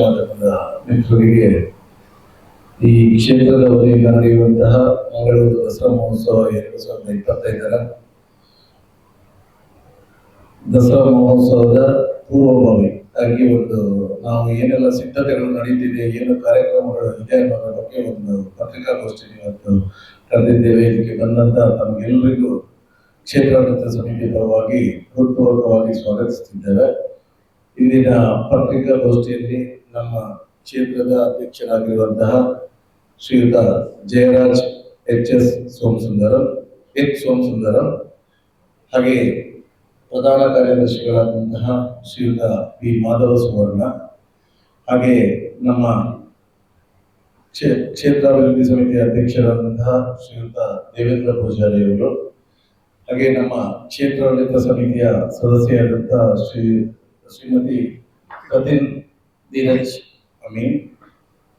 ಮಾಧ್ಯಮದ ಮಿತ್ರರಿಗೆ ಈ ಕ್ಷೇತ್ರದ ವತಿಯಿಂದ ನಡೆಯುವಂತಹ ಮಂಗಳೂರು ದಸರಾ ಮಹೋತ್ಸವ ಎರಡು ಸಾವಿರದ ಇಪ್ಪತ್ತೈದರ ದಸರಾ ಮಹೋತ್ಸವದ ಪೂರ್ವಭಾವಿ ಹಾಗೆ ಒಂದು ನಾವು ಏನೆಲ್ಲ ಸಿದ್ಧತೆಗಳು ನಡೀತಿದೆ, ಏನು ಕಾರ್ಯಕ್ರಮಗಳು ಇದೆ ಅನ್ನೋದ್ರ ಬಗ್ಗೆ ಒಂದು ಪತ್ರಿಕಾಗೋಷ್ಠಿ ಇವತ್ತು ಕರೆದಿದ್ದೇವೆ. ಇದಕ್ಕೆ ಬಂದಂತ ತಮಗೆಲ್ಲರಿಗೂ ಕ್ಷೇತ್ರಾಡಳಿತ ಸಮಿತಿ ಪರವಾಗಿ ಹೃತ್ಪೂರ್ವಕವಾಗಿ ಸ್ವಾಗತಿಸುತ್ತಿದ್ದೇವೆ ಇಂದಿನ ಪತ್ರಿಕಾಗೋಷ್ಠಿಯಲ್ಲಿ ನಮ್ಮ ಕ್ಷೇತ್ರದ ಅಧ್ಯಕ್ಷರಾಗಿರುವಂತಹ Shriyuta Jayaraj H S Somasundaram H Somasundaram, ಹಾಗೆ ಪ್ರಧಾನ ಕಾರ್ಯದರ್ಶಿಗಳಾದಂತಹ ಶ್ರೀಯುತ ಪಿ ಮಾಧವ ಸುವರ್ಣ, ಹಾಗೆ ನಮ್ಮ ಕ್ಷೇ- ಕ್ಷೇತ್ರಾಭಿವೃದ್ಧಿ ಸಮಿತಿಯ ಅಧ್ಯಕ್ಷರಾದಂತಹ ಶ್ರೀಯುತ ದೇವೇಂದ್ರ ಪೂಜಾರಿ ಅವರು, ಹಾಗೆ ನಮ್ಮ ಕ್ಷೇತ್ರಾಡಳಿತ ಸಮಿತಿಯ ಸದಸ್ಯರಾದಂತಹ ಶ್ರೀ ಶ್ರೀಮತಿ ಕತಿನ್ ಧೀರಜ್ ಅಮೀನ್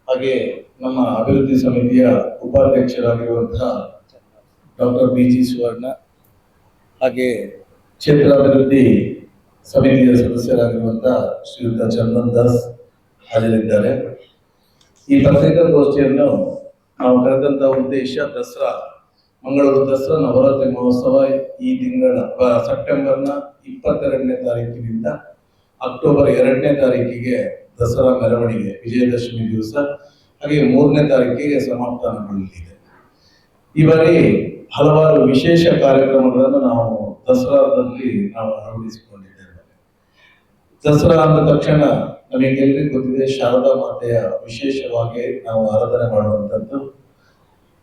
ಹಾಗೆ ನಮ್ಮ ಅಭಿವೃದ್ಧಿ ಸಮಿತಿಯ ಉಪಾಧ್ಯಕ್ಷರಾಗಿರುವಂತಹ ಡಾಕ್ಟರ್ ಬಿ ಜಿ ಸುವರ್ಣ, ಹಾಗೆ ಕ್ಷೇತ್ರ ಅಭಿವೃದ್ಧಿ ಸಮಿತಿಯ ಸದಸ್ಯರಾಗಿರುವಂತಹ ಶ್ರೀಯುತ ಚಂದನ್ ದಾಸ್ ಹಾಜರಿದ್ದಾರೆ. ಈ ಪತ್ರಿಕಾಗೋಷ್ಠಿಯನ್ನು ನಾವು ಕರೆದಂತಹ ಉದ್ದೇಶ ದಸರಾ, ಮಂಗಳೂರು ದಸರಾ ನವರಾತ್ರಿ ಮಹೋತ್ಸವ ಈ ತಿಂಗಳ ಸೆಪ್ಟೆಂಬರ್ನ ಇಪ್ಪತ್ತೆರಡನೇ ತಾರೀಕಿನಿಂದ ಅಕ್ಟೋಬರ್ ಎರಡನೇ ತಾರೀಕಿಗೆ ದಸರಾ ಮೆರವಣಿಗೆ, ವಿಜಯದಶಮಿ ದಿವಸ. ಹಾಗೆ ಮೂರನೇ ತಾರೀಕಿಗೆ ಸಮಾಪ್ತಾನಗೊಳ್ಳಲಿದೆ. ಈ ಬಾರಿ ಹಲವಾರು ವಿಶೇಷ ಕಾರ್ಯಕ್ರಮಗಳನ್ನು ನಾವು ದಸರಾದಲ್ಲಿ ನಾವು ಅಳವಡಿಸಿಕೊಂಡಿದ್ದೇವೆ ದಸರಾ ಅಂದ ತಕ್ಷಣ ನಮಗೆಲ್ಲರಿಗೂ ಗೊತ್ತಿದೆ, ಶಾರದಾ ಮಾತೆಯ ವಿಶೇಷವಾಗಿ ನಾವು ಆರಾಧನೆ ಮಾಡುವಂಥದ್ದು.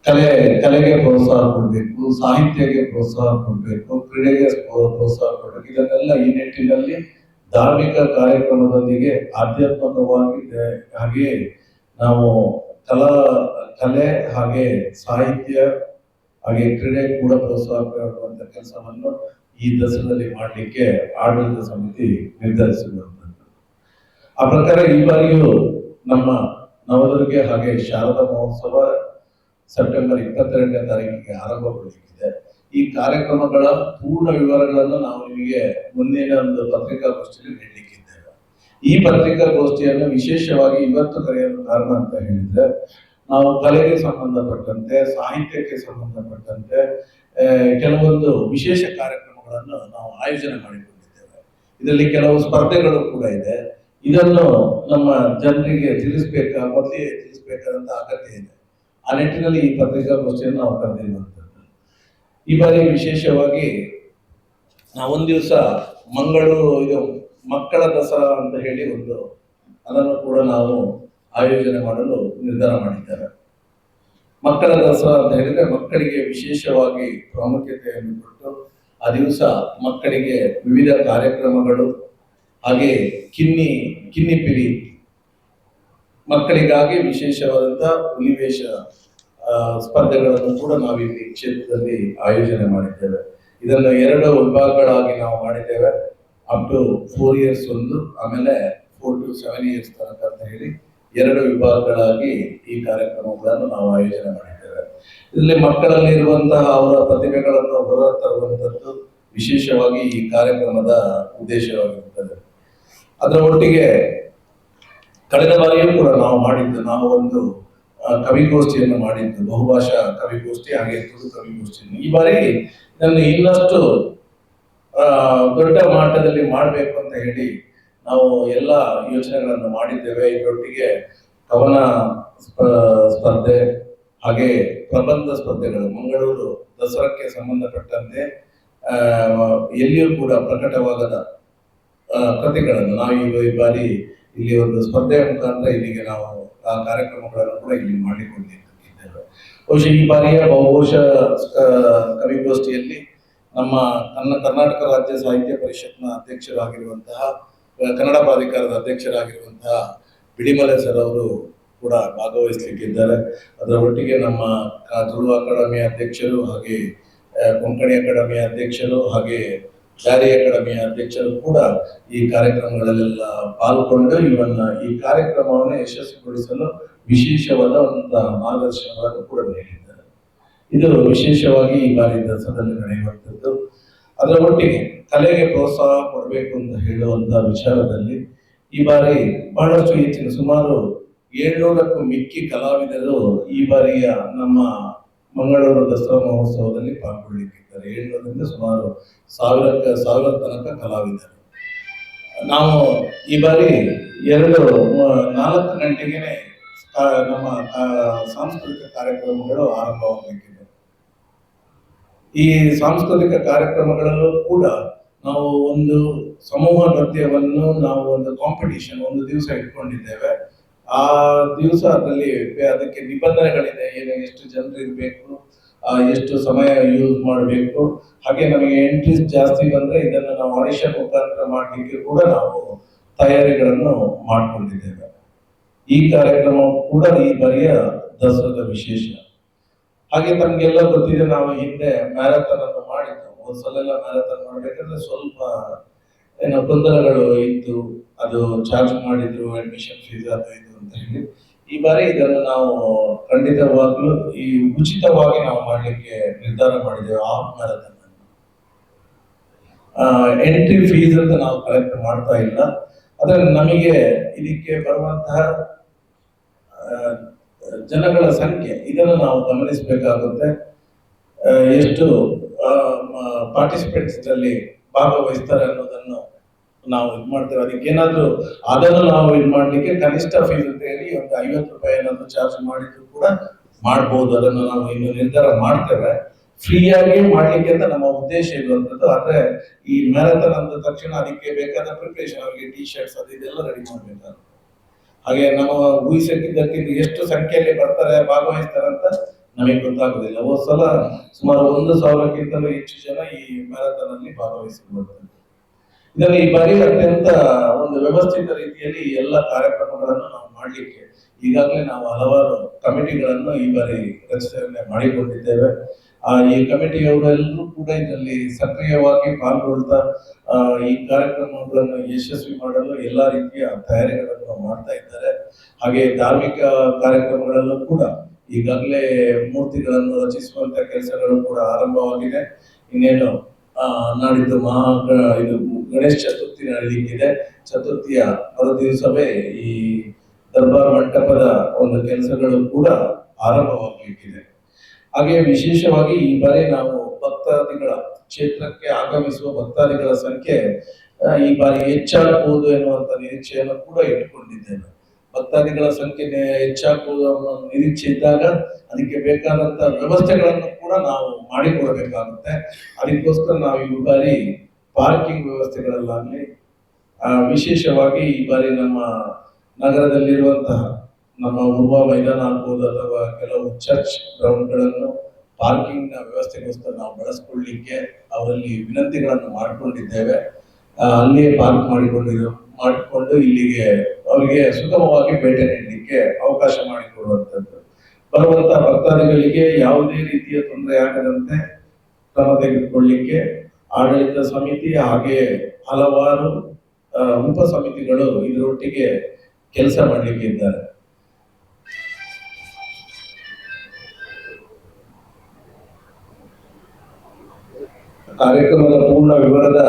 ಕಲೆ, ಕಲೆಗೆ ಪ್ರೋತ್ಸಾಹ ಕೊಡಬೇಕು, ಸಾಹಿತ್ಯಕ್ಕೆ ಪ್ರೋತ್ಸಾಹ ಕೊಡಬೇಕು, ಕ್ರೀಡೆಗೆ ಪ್ರೋ- ಪ್ರೋತ್ಸಾಹ ಕೊಡಬೇಕು. ಇದನ್ನೆಲ್ಲ ಈ ನಿಟ್ಟಿನಲ್ಲಿ ಧಾರ್ಮಿಕ ಕಾರ್ಯಕ್ರಮದೊಂದಿಗೆ ಆಧ್ಯಾತ್ಮಿಕವಾಗಿ ಹಾಗೆ ನಾವು ಕಲಾ, ಕಲೆ ಹಾಗೆ ಸಾಹಿತ್ಯ ಹಾಗೆ ಕ್ರೀಡೆ ಕೂಡ ಪ್ರೋತ್ಸಾಹ ಕೊಡುವಂತ ಕೆಲಸವನ್ನು ಈ ದಸರಾದಲ್ಲಿ ಮಾಡಲಿಕ್ಕೆ ಆಡಳಿತ ಸಮಿತಿ ನಿರ್ಧರಿಸಿರುವಂಥದ್ದು ಆ ಪ್ರಕಾರ ಈ ಬಾರಿಯೂ ನಮ್ಮ ನವದುರ್ಗೆ ಹಾಗೆ ಶಾರದಾ ಮಹೋತ್ಸವ ಸೆಪ್ಟೆಂಬರ್ ಇಪ್ಪತ್ತೆರಡನೇ ತಾರೀಕಿಗೆ ಆರಂಭಗೊಳ್ಳಲಿಕ್ಕಿದೆ. ಈ ಕಾರ್ಯಕ್ರಮಗಳ ಪೂರ್ಣ ವಿವರಗಳನ್ನು ನಾವು ನಿಮಗೆ ಮುಂದಿನ ಒಂದು ಪತ್ರಿಕಾಗೋಷ್ಠಿಯಲ್ಲಿ ನೀಡಲಿಕ್ಕಿದ್ದೇವೆ. ಈ ಪತ್ರಿಕಾಗೋಷ್ಠಿಯನ್ನು ವಿಶೇಷವಾಗಿ ಇವತ್ತು ಕರೆಯಲು ಕಾರಣ ಅಂತ ಹೇಳಿದ್ರೆ, ನಾವು ಕಲೆಗೆ ಸಂಬಂಧಪಟ್ಟಂತೆ, ಸಾಹಿತ್ಯಕ್ಕೆ ಸಂಬಂಧಪಟ್ಟಂತೆ ಕೆಲವೊಂದು ವಿಶೇಷ ಕಾರ್ಯಕ್ರಮಗಳನ್ನು ನಾವು ಆಯೋಜನೆ ಮಾಡಿಕೊಂಡಿದ್ದೇವೆ. ಇದರಲ್ಲಿ ಕೆಲವು ಸ್ಪರ್ಧೆಗಳು ಕೂಡ ಇದೆ. ಇದನ್ನು ನಮ್ಮ ಜನರಿಗೆ ತಿಳಿಸ್ಬೇಕಾ ಮೊದಲೇ ತಿಳಿಸ್ಬೇಕಾದಂತ ಅಗತ್ಯ ಇದೆ. ಆ ನಿಟ್ಟಿನಲ್ಲಿ ಈ ಪತ್ರಿಕಾಗೋಷ್ಠಿಯನ್ನು ನಾವು ಕರೆದಿರುವಂಥದ್ದು ಈ ಬಾರಿ ವಿಶೇಷವಾಗಿ ನಾವು ಒಂದು ದಿವಸ ಮಂಗಳೂರು ಇದು ಮಕ್ಕಳ ದಸರಾ ಅಂತ ಹೇಳಿ ಒಂದು ಅದನ್ನು ಕೂಡ ನಾವು ಆಯೋಜನೆ ಮಾಡಲು ನಿರ್ಧಾರ ಮಾಡಿದ್ದೇವೆ ಮಕ್ಕಳ ದಸರಾ ಅಂತ ಹೇಳಿದ್ರೆ ಮಕ್ಕಳಿಗೆ ವಿಶೇಷವಾಗಿ ಪ್ರಾಮುಖ್ಯತೆಯನ್ನು ಕೊಟ್ಟು ಆ ದಿವಸ ಮಕ್ಕಳಿಗೆ ವಿವಿಧ ಕಾರ್ಯಕ್ರಮಗಳು ಹಾಗೆ ಕಿನ್ನಿ ಕಿನ್ನಿಪಿರಿ ಮಕ್ಕಳಿಗಾಗಿ ವಿಶೇಷವಾದಂಥ ಹುಲಿವೇಷ ಆ, ಸ್ಪರ್ಧೆಗಳನ್ನು ಕೂಡ ನಾವಿಲ್ಲಿ ಕ್ಷೇತ್ರದಲ್ಲಿ ಆಯೋಜನೆ ಮಾಡಿದ್ದೇವೆ. ಇದನ್ನು ಎರಡು ವಿಭಾಗಗಳಾಗಿ ನಾವು ಮಾಡಿದ್ದೇವೆ. ಅಪ್ ಟು ಫೋರ್ ಇಯರ್ಸ್ ಒಂದು, ಆಮೇಲೆ ಫೋರ್ ಟು ಸೆವೆನ್ ಇಯರ್ಸ್ ತನಕ ಅಂತ ಹೇಳಿ ಎರಡು ವಿಭಾಗಗಳಾಗಿ ಈ ಕಾರ್ಯಕ್ರಮಗಳನ್ನು ನಾವು ಆಯೋಜನೆ ಮಾಡಿದ್ದೇವೆ. ಇದರಲ್ಲಿ ಮಕ್ಕಳಲ್ಲಿ ಇರುವಂತಹ ಅವರ ಪ್ರತಿಭೆಗಳನ್ನು ಹೊರ ತರುವಂತದ್ದು ವಿಶೇಷವಾಗಿ ಈ ಕಾರ್ಯಕ್ರಮದ ಉದ್ದೇಶವಾಗಿರುತ್ತದೆ. ಅದರ ಒಟ್ಟಿಗೆ ಕಳೆದ ಬಾರಿಯೂ ಕೂಡ ನಾವು ಮಾಡಿದ್ದು, ನಾವು ಒಂದು ಕವಿಗೋಷ್ಠಿಯನ್ನು ಮಾಡಿದ್ದು ಬಹುಭಾಷಾ ಕವಿಗೋಷ್ಠಿ ಹಾಗೆ ತುಳು ಕವಿಗೋಷ್ಠಿಯನ್ನು. ಈ ಬಾರಿ ನನ್ನ ಇನ್ನಷ್ಟು ದೊಡ್ಡ ಮಟ್ಟದಲ್ಲಿ ಮಾಡಬೇಕು ಅಂತ ಹೇಳಿ ನಾವು ಎಲ್ಲ ಯೋಚನೆಗಳನ್ನು ಮಾಡಿದ್ದೇವೆ. ಇದರೊಟ್ಟಿಗೆ ಕವನ ಸ್ಪರ್ಧೆ ಹಾಗೆ ಪ್ರಬಂಧ ಸ್ಪರ್ಧೆಗಳು ಮಂಗಳೂರು ದಸರಾಕ್ಕೆ ಸಂಬಂಧಪಟ್ಟಂತೆ ಎಲ್ಲಿಯೂ ಕೂಡ ಪ್ರಕಟವಾಗದ ಆ, ಕೃತಿಗಳನ್ನು ನಾವು ಈ ಬಾರಿ ಇಲ್ಲಿ ಒಂದು ಸ್ಪರ್ಧೆ ಮುಖಾಂತರ ಇಲ್ಲಿಗೆ ನಾವು ಆ ಕಾರ್ಯಕ್ರಮಗಳನ್ನು ಕೂಡ ಇಲ್ಲಿ ಮಾಡಿಕೊಂಡಿದ್ದೇವೆ. ಬಹುಶಃ ಈ ಬಾರಿಯ ಬಹುಶಃ ಕವಿಗೋಷ್ಠಿಯಲ್ಲಿ ನಮ್ಮ ನನ್ನ ಕರ್ನಾಟಕ ರಾಜ್ಯ ಸಾಹಿತ್ಯ ಪರಿಷತ್ನ ಅಧ್ಯಕ್ಷರಾಗಿರುವಂತಹ ಕನ್ನಡ ಪ್ರಾಧಿಕಾರದ ಅಧ್ಯಕ್ಷರಾಗಿರುವಂತಹ ಬಿಡಿಮಲೆ ಸರ್ ಅವರು ಕೂಡ ಭಾಗವಹಿಸಲಿಕ್ಕಿದ್ದಾರೆ. ಅದರ ಒಟ್ಟಿಗೆ ನಮ್ಮ ತುಳು ಅಕಾಡೆಮಿಯ ಅಧ್ಯಕ್ಷರು ಹಾಗೆ ಕೊಂಕಣಿ ಅಕಾಡೆಮಿಯ ಅಧ್ಯಕ್ಷರು ಹಾಗೆ ಜಾರಿ ಅಕಾಡೆಮಿಯ ಅಧ್ಯಕ್ಷರು ಕೂಡ ಈ ಕಾರ್ಯಕ್ರಮಗಳಲ್ಲೆಲ್ಲ ಪಾಲ್ಗೊಂಡು ಇವನ್ನ ಈ ಕಾರ್ಯಕ್ರಮವನ್ನು ಯಶಸ್ವಿಗೊಳಿಸಲು ವಿಶೇಷವಾದ ಒಂದು ಮಾರ್ಗದರ್ಶನವನ್ನು ಕೂಡ ನೀಡಿದ್ದಾರೆ. ಇದು ವಿಶೇಷವಾಗಿ ಈ ಬಾರಿ ದಸರಾದಲ್ಲಿ ನಡೆಯುವಂಥದ್ದು. ಅದರ ಒಟ್ಟಿಗೆ ಕಲೆಗೆ ಪ್ರೋತ್ಸಾಹ ಕೊಡಬೇಕು ಅಂತ ಹೇಳುವಂತ ವಿಚಾರದಲ್ಲಿ ಈ ಬಾರಿ ಬಹಳಷ್ಟು ಹೆಚ್ಚಿನ ಸುಮಾರು ಏಳ್ನೂರಕ್ಕೂ ಮಿಕ್ಕಿ ಕಲಾವಿದರು ಈ ಬಾರಿಯ ನಮ್ಮ ಮಂಗಳೂರು ದಸರಾ ಮಹೋತ್ಸವದಲ್ಲಿ ಪಾಲ್ಗೊಳ್ಳಿಕ್ಕಿದ್ದಾರೆ. ಏಳರಿಂದ ಸುಮಾರು ಸಾವಿರಕ್ಕೆ, ಸಾವಿರ ತನಕ ಕಲಾವಿದರು. ನಾವು ಈ ಬಾರಿ ಎರಡು ನಾಲ್ಕು ಗಂಟೆಗೆ ನಮ್ಮ ಸಾಂಸ್ಕೃತಿಕ ಕಾರ್ಯಕ್ರಮಗಳು ಆರಂಭವಾಗಬೇಕಿದೆ. ಈ ಸಾಂಸ್ಕೃತಿಕ ಕಾರ್ಯಕ್ರಮಗಳಲ್ಲೂ ಕೂಡ ನಾವು ಒಂದು ಸಮೂಹ ನೃತ್ಯವನ್ನು ನಾವು ಒಂದು ಕಾಂಪಿಟಿಷನ್ ಒಂದು ದಿವಸ ಇಟ್ಕೊಂಡಿದ್ದೇವೆ. ಆ ದಿವಸ ಅದರಲ್ಲಿ ಅದಕ್ಕೆ ನಿಬಂಧನೆಗಳಿದೆ. ಏನು ಎಷ್ಟು ಜನರು ಇರಬೇಕು ಎಷ್ಟು ಸಮಯ ಯೂಸ್ ಮಾಡಬೇಕು, ಹಾಗೆ ನಮಗೆ ಎಂಟ್ರೀಸ್ ಜಾಸ್ತಿ ಬಂದ್ರೆ ಇದನ್ನು ನಾವು ಆಡಿಷನ್ ಮುಖಾಂತರ ಮಾಡಲಿಕ್ಕೆ ಕೂಡ ನಾವು ತಯಾರಿಗಳನ್ನು ಮಾಡಿಕೊಂಡಿದ್ದೇವೆ. ಈ ಕಾರ್ಯಕ್ರಮ ಕೂಡ ಈ ಬಾರಿಯ ದಸರಾದ ವಿಶೇಷ. ಹಾಗೆ ತಮಗೆಲ್ಲ ಗೊತ್ತಿದೆ, ನಾವು ಹಿಂದೆ ಮ್ಯಾರಥಾನ್ ಅನ್ನು ಮಾಡಿದ್ದು ಒಂದ್ಸಲ ಮ್ಯಾರಥಾನ್ ಮಾಡಬೇಕಂದ್ರೆ ಸ್ವಲ್ಪ ಏನೋ ಗೊಂದಲಗಳು ಇತ್ತು ಅದು ಚಾರ್ಜ್ ಮಾಡಿದ್ರು ಅಡ್ಮಿಷನ್ ಫೀಸ್ ಅದು ಇದು ಅಂತ ಹೇಳಿ, ಈ ಬಾರಿ ಇದನ್ನು ನಾವು ಖಂಡಿತವಾಗ್ಲೂ ಈ ಉಚಿತವಾಗಿ ನಾವು ಮಾಡಲಿಕ್ಕೆ ನಿರ್ಧಾರ ಮಾಡಿದ್ದೇವೆ ಆಫ್ ಮ್ಯಾರಥಾನ್ ಎಂಟ್ರಿ ಫೀಸ್ ಅಂತ ನಾವು ಕಲೆಕ್ಟ್ ಮಾಡ್ತಾ ಇಲ್ಲ. ಆದರೆ ನಮಗೆ ಇದಕ್ಕೆ ಬರುವಂತಹ ಜನಗಳ ಸಂಖ್ಯೆ, ಇದನ್ನು ನಾವು ಗಮನಿಸಬೇಕಾಗುತ್ತೆ. ಎಷ್ಟು ಪಾರ್ಟಿಸಿಪೆಂಟ್ಸ್ ಅಲ್ಲಿ ಭಾಗವಹಿಸ್ತಾರೆ ಅನ್ನೋದನ್ನು ನಾವು ಇದು ಮಾಡ್ತೇವೆ. ಅದಕ್ಕೆ ಏನಾದ್ರು ಅದನ್ನು ನಾವು ಇದು ಮಾಡ್ಲಿಕ್ಕೆ ಕನಿಷ್ಠ ಫೀಸ್ ಅಂತ ಹೇಳಿ ಒಂದು ಐವತ್ತು ರೂಪಾಯಿ ಏನಾದ್ರು ಚಾರ್ಜ್ ಮಾಡಿದ್ರು ಕೂಡ ಮಾಡ್ಬೋದು. ಅದನ್ನು ನಾವು ಇನ್ನು ನಿರ್ಧಾರ ಮಾಡ್ತೇವೆ. ಫ್ರೀಯಾಗಿ ಮಾಡ್ಲಿಕ್ಕೆ ಅಂತ ನಮ್ಮ ಉದ್ದೇಶ ಇರುವಂತದ್ದು ಆದ್ರೆ ಈ ಮ್ಯಾರಥಾನ್ ಅಂದ ತಕ್ಷಣ ಅದಕ್ಕೆ ಬೇಕಾದ ಪ್ರಿಪರೇಷನ್ ಅವರಿಗೆ ಟಿ ಶರ್ಟ್ಸ್ ಅದು ಇದೆಲ್ಲ ರೆಡಿ ಮಾಡ್ಬೇಕು ಹಾಗೆ ನಮ್ಮ ಊಹಿಸಿದ್ದಕ್ಕಿಂತ ಎಷ್ಟು ಸಂಖ್ಯೆಯಲ್ಲಿ ಬರ್ತಾರೆ, ಭಾಗವಹಿಸ್ತಾರೆ ಅಂತ ನಮಗೆ ಗೊತ್ತಾಗುದಿಲ್ಲ. ಹೋದ ಸಲ ಸುಮಾರು ಒಂದು ಸಾವಿರಕ್ಕಿಂತಲೂ ಹೆಚ್ಚು ಜನ ಈ ಮ್ಯಾರಥಾನ್ ಅಲ್ಲಿ ಭಾಗವಹಿಸಿರ್ತಾರೆ ಇದನ್ನು ಈ ಬಾರಿ ಅತ್ಯಂತ ಒಂದು ವ್ಯವಸ್ಥಿತ ರೀತಿಯಲ್ಲಿ ಎಲ್ಲ ಕಾರ್ಯಕ್ರಮಗಳನ್ನು ನಾವು ಮಾಡಲಿಕ್ಕೆ ಈಗಾಗಲೇ ನಾವು ಹಲವಾರು ಕಮಿಟಿಗಳನ್ನು ಈ ಬಾರಿ ರಚನೆ ಮಾಡಿಕೊಂಡಿದ್ದೇವೆ. ಆ, ಈ ಕಮಿಟಿಯವರೆಲ್ಲರೂ ಕೂಡ ಇದರಲ್ಲಿ ಸಕ್ರಿಯವಾಗಿ ಪಾಲ್ಗೊಳ್ತಾ ಈ ಕಾರ್ಯಕ್ರಮಗಳನ್ನು ಯಶಸ್ವಿ ಮಾಡಲು ಎಲ್ಲಾ ರೀತಿಯ ತಯಾರಿಗಳನ್ನು ಮಾಡ್ತಾ ಇದ್ದಾರೆ. ಹಾಗೆ ಧಾರ್ಮಿಕ ಕಾರ್ಯಕ್ರಮಗಳಲ್ಲೂ ಕೂಡ ಈಗಾಗಲೇ ಮೂರ್ತಿಗಳನ್ನು ರಚಿಸುವಂತ ಕೆಲಸಗಳು ಕೂಡ ಆರಂಭವಾಗಿದೆ. ಇನ್ನೇನು ನಾಡಿದ್ದು ಮಹಾ ಇದು ಗಣೇಶ ಚತುರ್ಥಿ ನಡೀಲಿಕ್ಕಿದೆ. ಚತುರ್ಥಿಯ ಮರುದಿವಸವೇ ಈ ದರ್ಬಾರ್ ಮಂಟಪದ ಒಂದು ಕೆಲಸಗಳು ಕೂಡ ಆರಂಭವಾಗಲಿಕ್ಕಿದೆ. ಹಾಗೆ ವಿಶೇಷವಾಗಿ ಈ ಬಾರಿ ನಾವು ಭಕ್ತಾದಿಗಳ ಕ್ಷೇತ್ರಕ್ಕೆ ಆಗಮಿಸುವ ಭಕ್ತಾದಿಗಳ ಸಂಖ್ಯೆ ಈ ಬಾರಿ ಹೆಚ್ಚಾಗಬಹುದು ಎನ್ನುವಂತ ನಿರೀಕ್ಷೆಯನ್ನು ಕೂಡ ಇಟ್ಟುಕೊಂಡಿದ್ದೇವೆ. ಭಕ್ತಾದಿಗಳ ಸಂಖ್ಯೆ ಅನ್ನೋ ನಿರೀಕ್ಷೆ ಇದ್ದಾಗ ಅದಕ್ಕೆ ಬೇಕಾದಂತ ವ್ಯವಸ್ಥೆಗಳನ್ನು ಕೂಡ ನಾವು ಮಾಡಿಕೊಡಬೇಕಾಗುತ್ತೆ. ಅದಕ್ಕೋಸ್ಕರ ನಾವು ಈ ಬಾರಿ ಪಾರ್ಕಿಂಗ್ ವ್ಯವಸ್ಥೆಗಳಲ್ಲಾಗಲಿ ವಿಶೇಷವಾಗಿ ಈ ಬಾರಿ ನಮ್ಮ ನಗರದಲ್ಲಿರುವಂತಹ ನಮ್ಮ ಉರ್ವ ಮೈದಾನ ಆಗ್ಬೋದು ಅಥವಾ ಕೆಲವು ಚರ್ಚ್ ಗ್ರೌಂಡ್ಗಳನ್ನು ಪಾರ್ಕಿಂಗ್ನ ವ್ಯವಸ್ಥೆಗೋಸ್ಕರ ನಾವು ಬಳಸ್ಕೊಳ್ಳಿಕ್ಕೆ ಅವರಲ್ಲಿ ವಿನಂತಿಗಳನ್ನು ಮಾಡಿಕೊಂಡಿದ್ದೇವೆ. ಅಲ್ಲಿಯೇ ಪಾರ್ಕ್ ಮಾಡಿಕೊಂಡಿದ್ದು ಮಾಡಿಕೊಂಡು ಇಲ್ಲಿಗೆ ಅವರಿಗೆ ಸುಗಮವಾಗಿ ಭೇಟಿ ನೀಡಲಿಕ್ಕೆ ಅವಕಾಶ ಮಾಡಿಕೊಡುವಂಥದ್ದು. ಬರುವಂತಹ ಭಕ್ತಾದಿಗಳಿಗೆ ಯಾವುದೇ ರೀತಿಯ ತೊಂದರೆ ಆಗದಂತೆ ಕ್ರಮ ತೆಗೆದುಕೊಳ್ಳಿಕ್ಕೆ ಆಡಳಿತ ಸಮಿತಿ ಹಾಗೆ ಹಲವಾರು ಉಪ ಸಮಿತಿಗಳು ಇದರೊಟ್ಟಿಗೆ ಕೆಲಸ ಮಾಡಲಿಕ್ಕೆ ಇದ್ದಾರೆ. ಕಾರ್ಯಕ್ರಮದ ಪೂರ್ಣ ವಿವರದ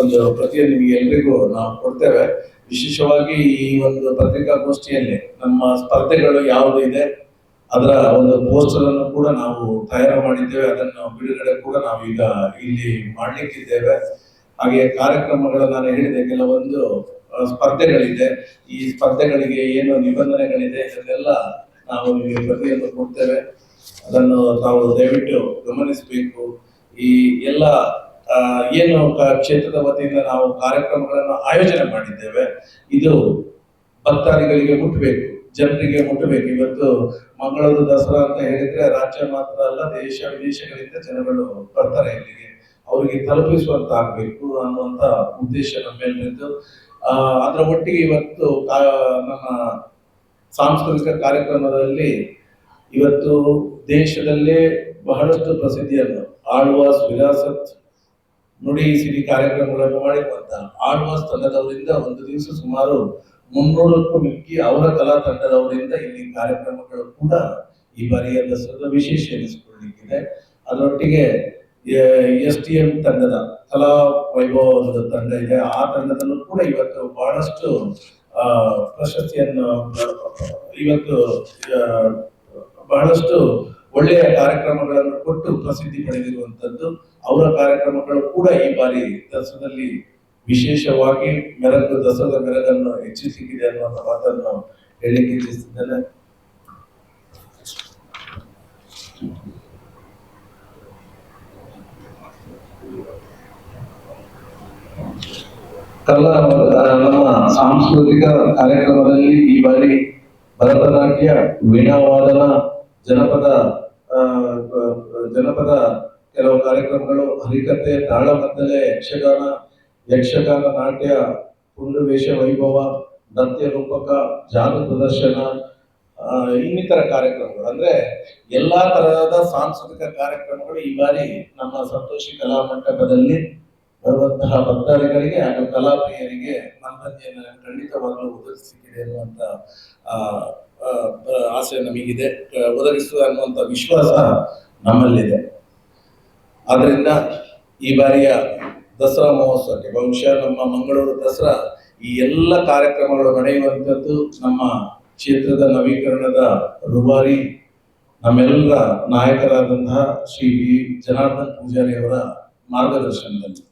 ಒಂದು ಪ್ರತಿಯನ್ನು ನಿಮಗೆ ಎಲ್ರಿಗೂ ನಾವು ಕೊಡ್ತೇವೆ. ವಿಶೇಷವಾಗಿ ಈ ಒಂದು ಪತ್ರಿಕಾಗೋಷ್ಠಿಯಲ್ಲಿ ನಮ್ಮ ಸ್ಪರ್ಧೆಗಳು ಯಾವುದು ಇದೆ, ಅದರ ಒಂದು ಪೋಸ್ಟರ್ ಅನ್ನು ಕೂಡ ನಾವು ತಯಾರು ಮಾಡಿದ್ದೇವೆ. ಅದನ್ನು ಬಿಡುಗಡೆ ಕೂಡ ನಾವು ಈಗ ಇಲ್ಲಿ ಮಾಡಲಿಕ್ಕಿದ್ದೇವೆ. ಹಾಗೆ ಕಾರ್ಯಕ್ರಮಗಳು ನಾನು ಹೇಳಿದೆ, ಕೆಲವೊಂದು ಸ್ಪರ್ಧೆಗಳಿದೆ. ಈ ಸ್ಪರ್ಧೆಗಳಿಗೆ ಏನು ನಿಬಂಧನೆಗಳಿದೆ ಇದನ್ನೆಲ್ಲ ನಾವು ನಿಮಗೆ ಪ್ರತಿಯನ್ನು ಕೊಡ್ತೇವೆ. ಅದನ್ನು ತಾವು ದಯವಿಟ್ಟು ಗಮನಿಸಬೇಕು. ಈ ಎಲ್ಲ ಏನು ಕ್ಷೇತ್ರದ ವತಿಯಿಂದ ನಾವು ಕಾರ್ಯಕ್ರಮಗಳನ್ನು ಆಯೋಜನೆ ಮಾಡಿದ್ದೇವೆ. ಇದು ಭಕ್ತಾದಿಗಳಿಗೆ ಮುಟ್ಟಬೇಕು ಜನರಿಗೆ ಮುಟ್ಟಬೇಕು ಇವತ್ತು ಮಂಗಳೂರು ದಸರಾ ಅಂತ ಹೇಳಿದ್ರೆ ರಾಜ್ಯ ಮಾತ್ರ ಅಲ್ಲ, ದೇಶ ವಿದೇಶಗಳಿಂದ ಜನಗಳು ಬರ್ತಾರೆ ಇಲ್ಲಿಗೆ. ಅವರಿಗೆ ತಲುಪಿಸುವಂತ ಆಗ್ಬೇಕು ಅನ್ನುವಂತ ಉದ್ದೇಶ ನಮ್ಮೆಲ್ಲರಿದ್ದು ಅದರ ಒಟ್ಟಿಗೆ ಇವತ್ತು ನಮ್ಮ ಸಾಂಸ್ಕೃತಿಕ ಕಾರ್ಯಕ್ರಮದಲ್ಲಿ ಇವತ್ತು ದೇಶದಲ್ಲೇ ಬಹಳಷ್ಟು ಪ್ರಸಿದ್ಧಿಯನ್ನು ಆಳ್ವಾಸ್ ವಿರಾಸತ್ ನುಡಿ ಸಿಡಿ ಕಾರ್ಯಕ್ರಮಗಳನ್ನು ಮಾಡಿರುವಂತಹ ಆಳ್ವಾಸ್ ತಂಡದವರಿಂದ ಒಂದು ದಿವಸ ಸುಮಾರು ಮುನ್ನೂರಕ್ಕೂ ಮಿಕ್ಕಿ ಅವರ ಕಲಾ ತಂಡದವರಿಂದ ಇಲ್ಲಿ ಕಾರ್ಯಕ್ರಮಗಳು ಕೂಡ ಈ ಬಾರಿಯ ದಸರದ ವಿಶೇಷ ಎನಿಸಿಕೊಳ್ಳಿಕ್ಕಿದೆ ಅದರೊಟ್ಟಿಗೆ ಎಸ್ ಟಿ ಎಂ ತಂಡದ ಕಲಾ ವೈಭವ ಒಂದು ತಂಡ ಇದೆ. ಆ ತಂಡದಲ್ಲೂ ಕೂಡ ಇವತ್ತು ಬಹಳಷ್ಟು ಪ್ರಶಸ್ತಿಯನ್ನು, ಇವತ್ತು ಬಹಳಷ್ಟು ಒಳ್ಳೆಯ ಕಾರ್ಯಕ್ರಮಗಳನ್ನು ಕೊಟ್ಟು ಪ್ರಸಿದ್ಧಿ ಪಡೆದಿರುವಂತದ್ದು ಅವರ ಕಾರ್ಯಕ್ರಮಗಳು ಕೂಡ ಈ ಬಾರಿ ದಸರಾದಲ್ಲಿ ವಿಶೇಷವಾಗಿ ಮೆರಗು ದಸರಾದ ಮೆರಗನ್ನು ಹೆಚ್ಚಿಸಿದೆ ಅನ್ನುವಂಥ ಮಾತನ್ನು ಹೇಳಿಕೆ ಇಚ್ಛಿಸಿದ್ದೇನೆ ಕಲ್ಲ ಆ, ನಮ್ಮ ಸಾಂಸ್ಕೃತಿಕ ಕಾರ್ಯಕ್ರಮದಲ್ಲಿ ಈ ಬಾರಿ ಭರತನಾಟ್ಯ ವೀಣಾವಾದನ ಜನಪದ ಜನಪದ ಕೆಲವು ಕಾರ್ಯಕ್ರಮಗಳು ಹರಿಕತೆ ತಾಳಮದ್ದಲೆ, ಯಕ್ಷಗಾನ ಯಕ್ಷಗಾನ ನಾಟ್ಯ ವೇಷ ವೈಭವ, ನೃತ್ಯ ರೂಪಕ ಜಾದು ಪ್ರದರ್ಶನ ಇನ್ನಿತರ ಕಾರ್ಯಕ್ರಮಗಳು. ಅಂದ್ರೆ ಎಲ್ಲಾ ತರಹದ ಸಾಂಸ್ಕೃತಿಕ ಕಾರ್ಯಕ್ರಮಗಳು ಈ ಬಾರಿ ನಮ್ಮ ಸಂತೋಷಿ ಕಲಾ ಮಂಟಪದಲ್ಲಿ ಬರುವಂತಹ ಭಕ್ತಾದಿಗಳಿಗೆ ಹಾಗೂ ಕಲಾಪ್ರಿಯರಿಗೆ ಮನರಂಜನೆ ಖಂಡಿತವಾಗಲೂ ಒದಗಿಸಿದೆ ಅನ್ನುವಂತ ಆಸೆ ನಮಗಿದೆ. ಒದಗಿಸುವ ಅನ್ನುವಂತ ವಿಶ್ವಾಸ ನಮ್ಮಲ್ಲಿದೆ. ಆದ್ರಿಂದ ಈ ಬಾರಿಯ ದಸರಾ ಮಹೋತ್ಸವಕ್ಕೆ ಬಹುಶಃ ನಮ್ಮ ಮಂಗಳೂರು ದಸರಾ ಈ ಎಲ್ಲ ಕಾರ್ಯಕ್ರಮಗಳು ನಡೆಯುವಂಥದ್ದು ನಮ್ಮ ಕ್ಷೇತ್ರದ ನವೀಕರಣದ ರುಬಾರಿ ನಮ್ಮೆಲ್ಲರ ನಾಯಕರಾದಂತಹ ಶ್ರೀ ಜನಾರ್ದನ್ ಪೂಜಾರಿ ಅವರ ಮಾರ್ಗದರ್ಶನದಲ್ಲಿ.